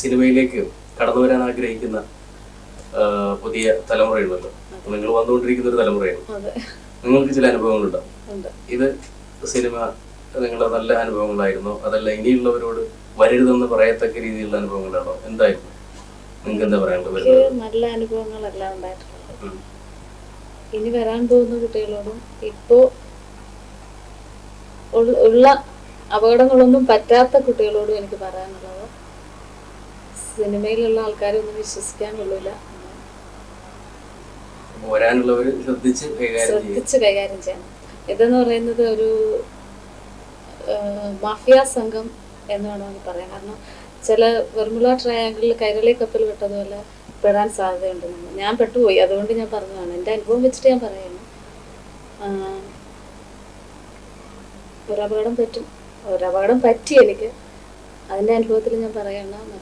സിനിമയിലേക്ക് കടന്നു വരാൻ ആഗ്രഹിക്കുന്ന പുതിയ തലമുറയുണ്ടല്ലോ. നിങ്ങൾ വന്നുകൊണ്ടിരിക്കുന്ന ഒരു തലമുറയാണ്. നിങ്ങൾക്ക് ചില അനുഭവങ്ങളുണ്ടാവും ഇത് സിനിമ നിങ്ങളുടെ നല്ല അനുഭവങ്ങളായിരുന്നോ? അതല്ല ഇനിയുള്ളവരോട് വരരുതെന്ന് പറയത്തക്ക രീതിയിലുള്ള അനുഭവങ്ങളാണോ എന്തായിരുന്നു? നിങ്ങൾക്ക് എന്താ പറയാനുള്ളത് നല്ല അനുഭവങ്ങളെല്ലാം ഇനി വരാൻ പോകുന്ന കുട്ടികളോടും ഇപ്പോ ഉള്ള അപകടങ്ങളൊന്നും പറ്റാത്ത കുട്ടികളോടും എനിക്ക് പറയാനുള്ളത് സിനിമയിലുള്ള ആൾക്കാരൊന്നും വിശ്വസിക്കാനുള്ള വിശ്വസിക്കാൻ കൊള്ളൂല ശ്രദ്ധിച്ച് കൈകാര്യം ചെയ്യും. ശ്രദ്ധിച്ച് കൈകാര്യം ചെയ്യണം. ഇതെന്ന് പറയുന്നത് ഒരു മാഫിയ സംഘം എന്ന് വേണമെങ്കിൽ പറയാം. കാരണം ചില വെർമുള ട്രയാങ്കിളിൽ കൈരളി കപ്പൽ വിട്ടതുപോലെ പെടാൻ സാധ്യതയുണ്ട് ഞാൻ പെട്ടുപോയി. അതുകൊണ്ട് ഞാൻ പറഞ്ഞതാണ്. എന്റെ അനുഭവം വെച്ചിട്ട് ഞാൻ പറയുന്നു ആ, ഒരപകടം പറ്റും. ഒരപകടം പറ്റി എനിക്ക്. അതിന്റെ അനുഭവത്തിൽ ഞാൻ പറയണം